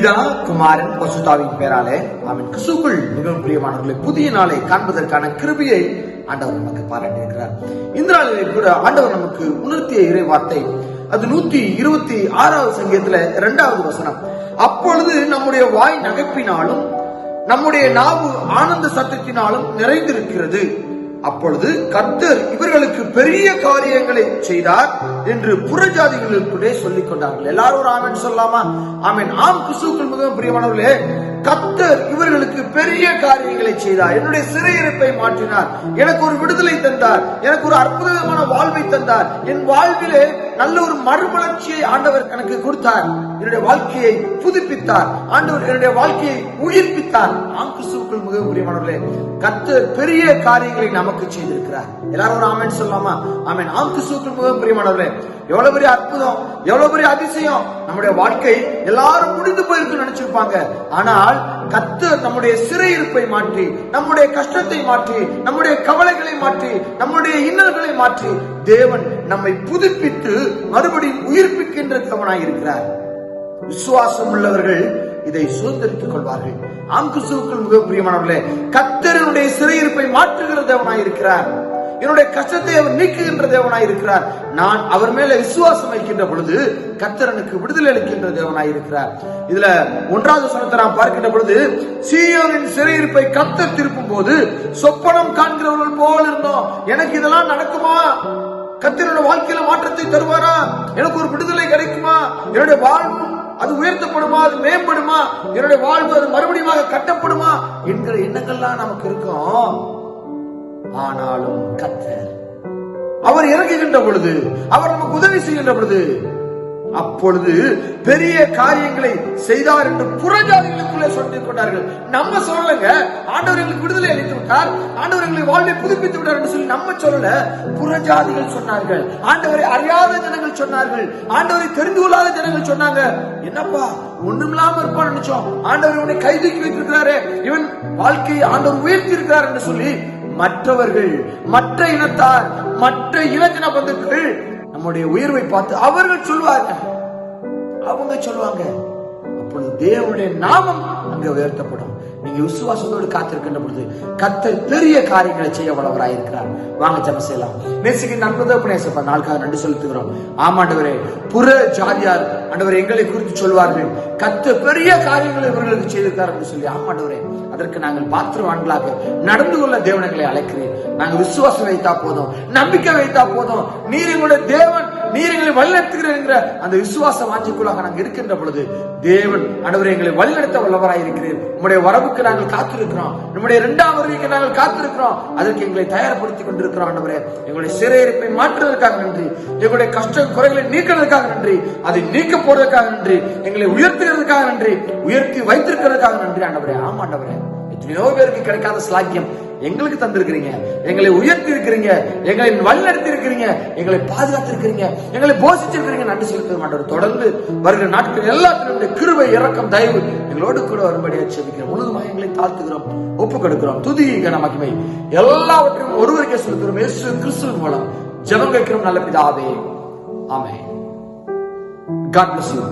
பிதா குமாரன் பசுதாவின் பேராலே அவன் கிசுக்குள் மிகவும் பிரியமானவர்களை புதிய நாளை காண்பதற்கான கிருபியை ஆண்டவர் நமக்கு பாராட்டியிருக்கிறார். இந்த நாளிலே கூட ஆண்டவர் நமக்கு உணர்த்திய இறை வார்த்தை அது நூத்தி இருபத்தி ஆறாவது சங்கீதத்துல இரண்டாவது வசனம். அப்பொழுது நம்முடைய வாய் நகைப்பினாலும் நம்முடைய நாவு ஆனந்த சத்தத்தினாலும் நிறைந்திருக்கிறது. அப்பொழுது கர்த்தர் இவர்களுக்கு பெரிய காரியங்களை செய்தார் என்று புறஜாதிகளுக்குள்ளே சொல்லிக் கொண்டார்கள் எல்லாரும் ஒரு ஆமென் சொல்லலாமா? ஆமென். ஆம் கிறிஸ்துவுக்குள் மிகவும் பிரியமானவர்களே கத்தர் இவர்களுக்கு பெரிய காரியங்களை செய்தார். என்னுடைய சிறையிருப்பை மாற்றினார். எனக்கு ஒரு விடுதலை தந்தார். எனக்கு ஒரு அற்புதமான வாழ்வை தந்தார். என் வாழ்விலே நல்ல ஒரு மறுமலர்ச்சியை ஆண்டவர் எனக்கு கொடுத்தார். என்னுடைய வாழ்க்கையை புதுப்பித்தார். ஆண்டவர் என்னுடைய வாழ்க்கையை உயிர்ப்பித்தார். ஆம் கிறிஸ்துவுக்குள் மிகவும் பிரியமானவர்களே கர்த்தர் பெரிய காரியங்களை நமக்கு செய்திருக்கிறார். எல்லாரும் ஒரு ஆமென் சொல்லாமா ஆமேன். ஆம் கிறிஸ்துவுக்குள் மிகவும் பிரியமானவர்களே எவ்வளவு பெரிய அற்புதம் எவ்வளவு பெரிய அதிசயம். நம்முடைய வாழ்க்கை எல்லாரும் முடிந்து போயிருக்கு நினைச்சிருப்பாங்க. ஆனால் கத்தர் நம்முடைய சிறையிருப்பை மாற்றி நம்முடைய கஷ்டத்தை மாற்றி நம்முடைய கவலைகளை மாற்றி நம்முடைய இன்னல்களை மாற்றி தேவன் நம்மை புதுப்பித்து மறுபடியும் உயிர்ப்பிக்கின்ற தேவனாய் இருக்கிறார். விசுவாசம் உள்ளவர்கள் இதை சுதந்திரித்துக் கொள்வார்கள். ஆம் கிறிஸ்துவுக்குள் மிக பிரியமானவர்களே கத்தரனுடைய சிறையிருப்பை மாற்றுகிற தேவனாய் இருக்கிறார். என்னுடைய கஷ்டத்தை அவர் நீக்குகின்ற தேவனாய் இருக்கிறார். நான் அவர் மேல விசுவாசம் வைக்கின்ற பொழுது கத்தரனுக்கு விடுதலை அளிக்கின்ற தேவனாய் இருக்கிறார். இதுல ஒன்றாவது சனத்தை நாம் பார்க்கின்ற பொழுது சீயோனின் சிறையிருப்பை கத்தர் திருப்பும் போது சொப்பனம் காண்கிறவர்கள் போல் இருந்தோம். எனக்கு இதெல்லாம் நடக்குமா? கத்திரோட வாழ்க்கையில மாற்றத்தை தருவாரா? எனக்கு ஒரு விடுதலை கிடைக்குமா? என்னுடைய வாழ்வு அது உயர்த்தப்படுமா? அது மேம்படுமா? என்னுடைய வாழ்வு அது மறுபடியும் கட்டப்படுமா? என்கிற எண்ணங்கள்லாம் நமக்கு இருக்கும். ஆனாலும் கத்தர் அவர் இறங்குகின்ற பொழுது அவர் நமக்கு உதவி செய்கின்ற பொழுது அப்பொழுது பெரிய காரியங்களை செய்தார் என்று புறஜாதிகளுக்குள்ளே சொல்லிக் கொண்டார்கள். நம்ம சொல்லலங்க. ஆண்டவர் எங்களுக்கு விடுதலை அளித்து விட்டார். ஆண்டவர் எங்களை வாழ்வை புதுப்பித்து விட்டார் என்று சொல்லி நம்ம சொல்லல. புறஜாதிகள் சொன்னார்கள். ஆண்டவரை அறியாத ஜனங்கள் சொன்னார்கள். ஆண்டவரை தெரிந்து கொள்ளாத ஜனங்கள் சொன்னாங்க. என்னப்பா ஒண்ணுமில்லாம இருப்பான் நினைச்சோம். ஆண்டவர் இவனை கைதூக்கி வைத்திருக்கிறாரே. இவன் வாழ்க்கையை ஆண்டவர் உயர்த்தி இருக்கிறார் என்று சொல்லி மற்றவர்கள் மற்ற இனத்தார் மற்ற இனத்தின பந்துக்கள் நம்முடைய உயர்வை பார்த்து அவர்கள் சொல்வார்கள். அவங்க சொல்லுவாங்க அப்பொழுது தேவனுடைய நாமம் அங்க உயர்த்தப்படும். நீங்க விசுவாசத்தோடு காத்திருக்கின்ற பொழுது கத்தர் பெரிய காரியங்களை செய்ய வளவராயிருக்கிறார் வாங்க ஜெபம் செய்யலாம். நேசிக்கு நண்பதே நேசப்பா நாளுக்காக நன்றி செலுத்துகிறோம். ஆமாண்டவரே புற ஜாதியார் ஆண்டவர் எங்களை குறித்து சொல்வார்கள். கத்த பெரிய காரியங்களை இவர்களுக்கு செய்திருக்கார் என்று சொல்லி ஆமாண்டவரே அதற்கு நாங்கள் பாத்திரவான்களாக நடந்து கொள்ள தேவனங்களை அழைக்கிறேன் நாங்க விசுவாசம் வைத்தா போதும் நம்பிக்கை வைத்தா போதும். நீர் எங்களுடைய தேவன் நீர் எங்களை வழிநடத்துகிறீர் என்கிற அந்த விசுவாச வாஞ்சிக்குள்ளாக நாங்கள் இருக்கின்ற பொழுது தேவன் ஆண்டவரே எங்களை வழிநடத்த வல்லவராய் இருக்கிறேன் வரவுக்கு நாங்கள் காத்திருக்கிறோம். நம்முடைய இரண்டாம் வருகைக்கு நாங்கள் காத்திருக்கிறோம். அதற்கு எங்களை தயார்படுத்திக் கொண்டிருக்கிறோம் ஆண்டவரே. எங்களுடைய சிறையிருப்பை மாற்றுவதற்காக நன்றி. எங்களுடைய கஷ்ட குறைகளை நீக்கிறதுக்காக நன்றி. அதை நீக்க போறதுக்காக நன்றி. எங்களை உயர்த்துகிறதுக்காக நன்றி. உயர்த்தி வைத்திருக்கிறதுக்காக நன்றி ஆண்டவரே. ஆமா ஆண்டவரே. எத்தனையோ பேருக்கு கிடைக்காத ஸ்லாக்கியம் எங்களுக்கு தந்திருக்கிறீங்க. எங்களை உயர்த்தி இருக்கிறீங்க எங்களை வழிநடத்தி இருக்கிறீங்க எங்களை பாதுகாத்து இருக்கிறீங்க எங்களை போஷிச்சிருக்கிறீங்க. நன்றி செலுத்த மாட்டோம் தொடர்ந்து வருகிற நாட்கள் எல்லாத்திலும் கிருபை இறக்கம் தயவு எங்களோடு கூட வரும்படியா செபிக்கிறோம். முழுதுமாக எங்களை தாழ்த்துகிறோம் ஒப்பு கொடுக்கிறோம் துதி கன எல்லாவற்றையும் ஒருவருக்கே செலுத்துகிறோம். இயேசு கிறிஸ்துவின் மூலம் ஜெபம் கேட்கிறோம். நல்ல பிதாவே. ஆமே காட் பிளஸ் யூ